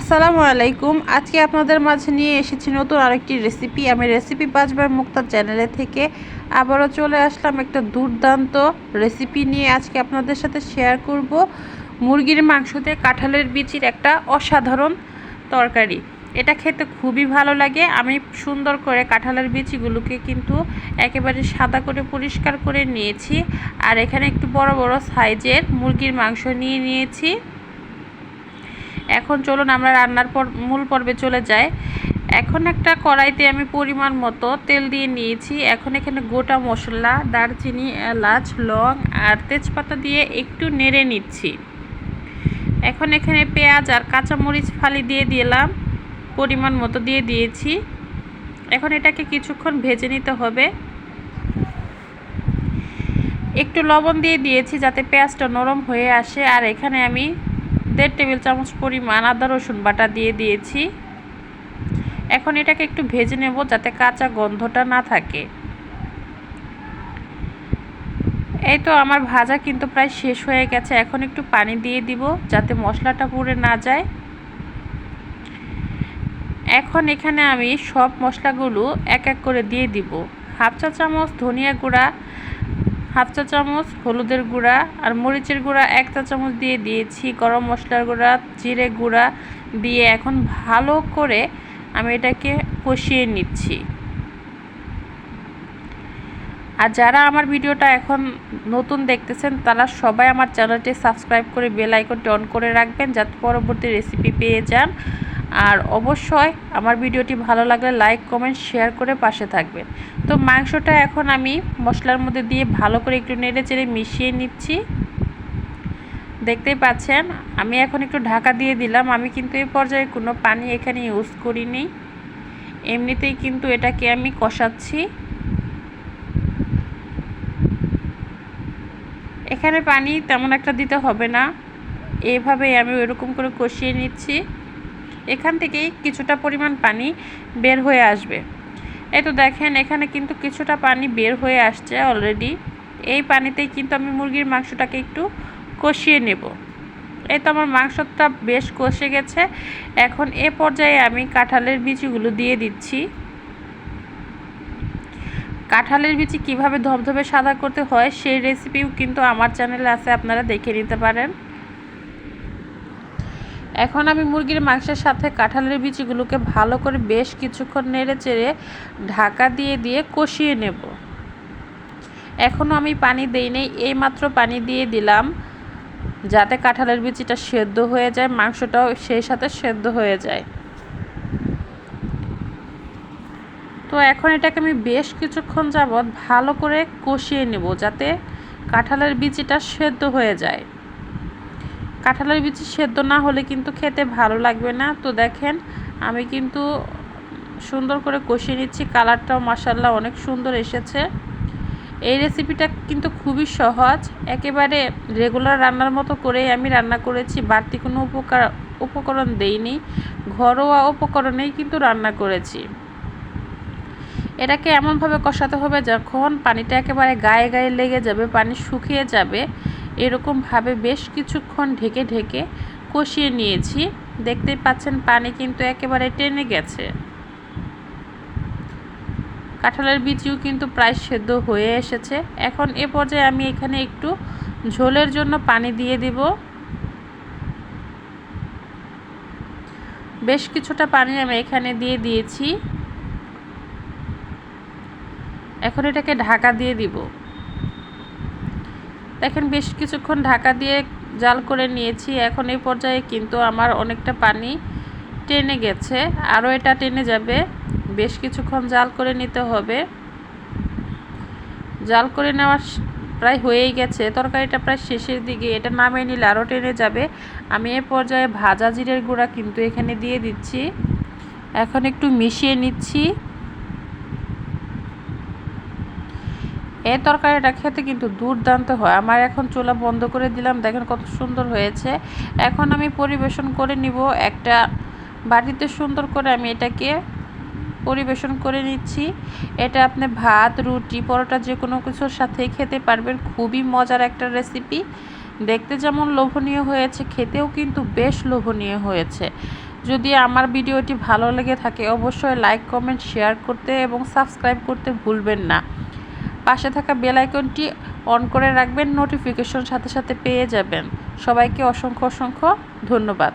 আসসালামু আলাইকুম। আজকে আপনাদের মাঝে নিয়ে এসেছি নতুন আরেকটি রেসিপি আমি রেসিপি পাঁচবার মুক্তার চ্যানেলে থেকে আবারও চলে আসলাম একটা দুর্দান্ত রেসিপি নিয়ে আজকে আপনাদের সাথে শেয়ার করব। মুরগির মাংসতে কাঁঠালের বিচির একটা অসাধারণ তরকারি। এটা খেতে খুবই ভালো লাগে। আমি সুন্দর করে কাঁঠালের বিচিগুলোকে কিন্তু একেবারে সাদা করে পরিষ্কার করে নিয়েছি। আর এখানে একটু বড় বড় সাইজের মুরগির মাংস নিয়ে নিয়েছি। এখন চলুন আমরা রান্নার পর, মূল পর্বে চলে যাই। এখন একটা কড়াইতে আমি পরিমাণ মতো তেল দিয়ে নিয়েছি। এখন এখানে গোটা মশলা, দারচিনি, এলাচ, লং আর তেজপাতা দিয়ে একটু নেড়ে নিচ্ছি। এখন এখানে পেঁয়াজ আর কাঁচামরিচ ফালি দিয়ে দিলাম। পরিমাণ মতো দিয়ে দিয়েছি। এখন এটাকে কিছুক্ষণ ভেজে নিতে হবে। একটু লবণ দিয়ে দিয়েছি যাতে পেঁয়াজটা নরম হয়ে আসে। আর এখানে আমি দেড় টেবিল চামচ পরিমাণ আদা রসুন বাটা দিয়ে দিয়েছি। এখন এটাকে একটু ভেজে নেব যাতে কাঁচা গন্ধটা না থাকে। এই তো আমার ভাজা কিন্তু প্রায় শেষ হয়ে গেছে। এখন একটু পানি দিয়ে দিব যাতে মশলাটা পুড়ে না যায়। এখন এখানে আমি সব মশলাগুলো এক এক করে দিয়ে দিব। হাফ চা চামচ ধনিয়া গুঁড়া হাফ চা চামচ, হলুদের গুঁড়া আর মরিচের গুঁড়া এক চা চামচ দিয়ে দিয়েছি, গরম মশলার গুঁড়া, জিরে গুঁড়া দিয়ে এখন ভালো করে আমি এটাকে কষিয়ে নিচ্ছি। আর যারা আমার ভিডিওটা এখন নতুন দেখতেছেন, তারা সবাই আমার চ্যানেলটি সাবস্ক্রাইব করে বেল আইকনটি অন করে রাখবেন, যাতে পরবর্তী রেসিপি পেয়ে যান। আর অবশ্যই আমার ভিডিওটি ভালো লাগলে লাইক কমেন্ট শেয়ার করে পাশে থাকবেন। তো মাংসটা এখন আমি মশলার মধ্যে দিয়ে ভালো করে একটু নেড়ে চেড়ে মিশিয়ে নিচ্ছি। দেখতেই পাচ্ছেন, আমি এখন একটু ঢাকা দিয়ে দিলাম। আমি কিন্তু এই পর্যায়ে কোনো পানি এখানে ইউজ করিনি। এমনিতেই কিন্তু এটাকে আমি কষাচ্ছি। এখানে পানি তেমন একটা দিতে হবে না। এইভাবেই আমি ওইরকম করে কষিয়ে নিচ্ছি। এখান থেকেই কিছুটা পরিমাণ পানি বের হয়ে আসবে। এই তো দেখেন, এখানে কিন্তু কিছুটা পানি বের হয়ে আসছে অলরেডি এই পানিতেই কিন্তু আমি মুরগির মাংসটাকে একটু কষিয়ে নেব। এই তো আমার মাংসটা বেশ কষে গেছে। এখন এ পর্যায়ে আমি কাঁঠালের বিচিগুলো দিয়ে দিচ্ছি। কাঁঠালের বিচি কীভাবে ধবধবে সাদা করতে হয় সেই রেসিপিও কিন্তু আমার চ্যানেলে আছে, আপনারা দেখে নিতে পারেন। এখন আমি মুরগির মাংসের সাথে কাঁঠালের বিচিগুলোকে ভালো করে বেশ কিছুক্ষণ নেড়ে চেড়ে ঢাকা দিয়ে দিয়ে কষিয়ে নেব। এখনও আমি পানি দেই নেই এইমাত্র পানি দিয়ে দিলাম যাতে কাঁঠালের বিচিটা সেদ্ধ হয়ে যায়, মাংসটাও সেই সাথে সেদ্ধ হয়ে যায়। তো এখন এটাকে আমি বেশ কিছুক্ষণ যাবৎ ভালো করে কষিয়ে নেব যাতে কাঁঠালের বিচিটা সেদ্ধ হয়ে যায়। কাঁঠালের বিচি সেদ্ধ না হলে কিন্তু খেতে ভালো লাগবে না। তো দেখেন, আমি কিন্তু সুন্দর করে কষিয়ে নিচ্ছি। কালারটাও মাসাল্লাহ অনেক সুন্দর এসেছে। এই রেসিপিটা কিন্তু খুবই সহজ। একেবারে রেগুলার রান্নার মতো করেই আমি রান্না করেছি। বাড়তি কোনো উপকার উপকরণ দেইনি। ঘরোয়া উপকরণেই কিন্তু রান্না করেছি। এটাকে এমনভাবে কষাতে হবে যখন পানিটা একেবারে গায়ে গায়ে লেগে যাবে, পানি শুকিয়ে যাবে। এরকমভাবে বেশ কিছুক্ষণ ঢেকে ঢেকে কষিয়ে নিয়েছি। দেখতেই পাচ্ছেন পানি কিন্তু একেবারে টেনে গেছে। কাঁঠালের বিচিও কিন্তু প্রায় সেদ্ধ হয়ে এসেছে। এখন এ পর্যায়ে আমি এখানে একটু ঝোলের জন্য পানি দিয়ে দিব। বেশ কিছুটা পানি আমি এখানে দিয়ে দিয়েছি। এখন এটাকে ঢাকা দিয়ে দিব। দেখেন বেশ কিছুক্ষণ ঢাকা দিয়ে জাল করে নিয়েছি। এখন এই পর্যায়ে কিন্তু আমার অনেকটা পানি টেনে গেছে। আরও এটা টেনে যাবে। বেশ কিছুক্ষণ জাল করে নিতে হবে। জাল করে নেওয়ার প্রায় হয়েই গেছে। তরকারিটা প্রায় শেষের দিকে। এটা নামিয়ে নিলে আরও টেনে যাবে। আমি এ পর্যায়ে ভাজা জিরের গুঁড়া কিন্তু এখানে দিয়ে দিচ্ছি। এখন একটু মিশিয়ে নিচ্ছি। এই তরকারিটা খেতে কিন্তু দুর্দান্ত হয়। আমার এখন চুলা বন্ধ করে দিলাম। দেখেন কত সুন্দর হয়েছে। এখন আমি পরিবেশন করে নিব। একটা বাড়িতে সুন্দর করে আমি এটাকে পরিবেশন করে নিচ্ছি। এটা আপনি ভাত, রুটি, পরোটা যে কোনো কিছুর সাথেই খেতে পারবেন। খুবই মজার একটা রেসিপি। দেখতে যেমন লোভনীয় হয়েছে, খেতেও কিন্তু বেশ লোভনীয় হয়েছে। যদি আমার ভিডিওটি ভালো লেগে থাকে, অবশ্যই লাইক, কমেন্ট, শেয়ার করতে এবং সাবস্ক্রাইব করতে ভুলবেন না। পাশে থাকা বেল আইকনটি অন করে রাখবেন, নোটিফিকেশন সাথে সাথে পেয়ে যাবেন। সবাইকে অসংখ্য অসংখ্য ধন্যবাদ।